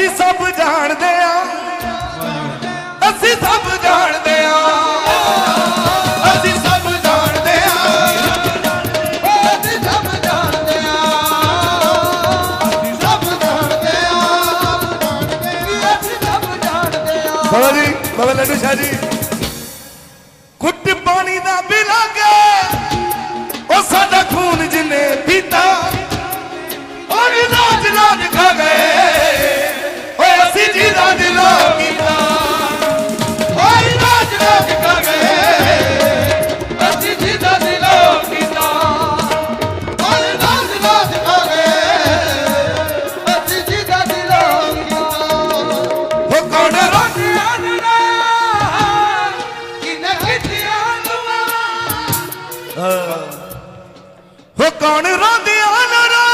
ਅਸੀਂ ਸਭ ਜਾਣਦੇ ਆ। ਅਸੀਂ ਸਭ ਜਾਣਦੇ ਆ। ਅਸੀਂ ਸਭ ਜਾਣਦੇ ਆ। ਅਸੀਂ ਸਭ ਜਾਣਦੇ ਆ। ਅਸੀਂ ਸਭ ਜਾਣਦੇ ਆ। ਅਸੀਂ ਸਭ ਜਾਣਦੇ ਆ। ਬਾਬਾ ਜੀ ਬਾਬਾ ਲੱਡੂ ਸ਼ਾਹ ਜੀ। ਕੁੱਟ ਪਾਣੀ ਦਾ ਵੀ ਕੌਣ ਰੋਂਦਿਆਂ ਨਰਾ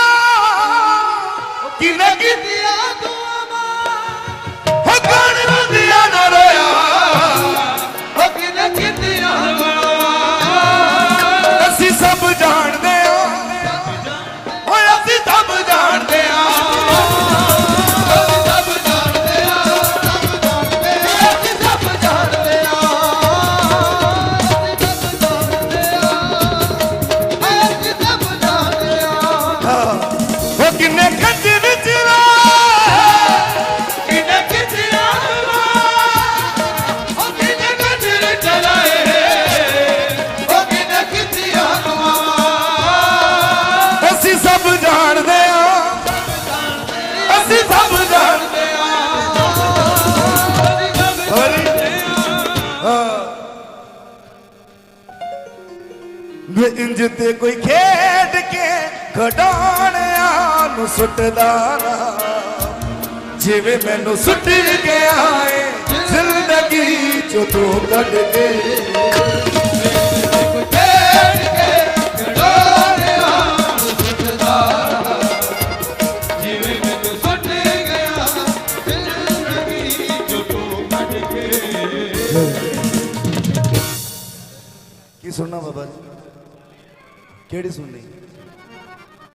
ਕਿਨੇ ਕੀ ਕੀਤੀਆਂ ਵੇ ਇੰਜ ਤੇ ਕੋਈ ਖੇਡ ਕੇ ਖਡਾਣਿਆਂ ਨੂੰ ਸੁੱਟਦਾ ਨਾ। ਜਿਵੇਂ ਮੈਨੂੰ ਸੁੱਟ ਗਿਆ ਏ ਜ਼ਿੰਦਗੀ ਚੋਂ ਤੂੰ ਕੱਢ ਕੇ। ਕੀ ਸੁਣਨਾ ਬਾਬਾ ਜੀ? ਕਿਹੜੀ ਸੁਣਨੀ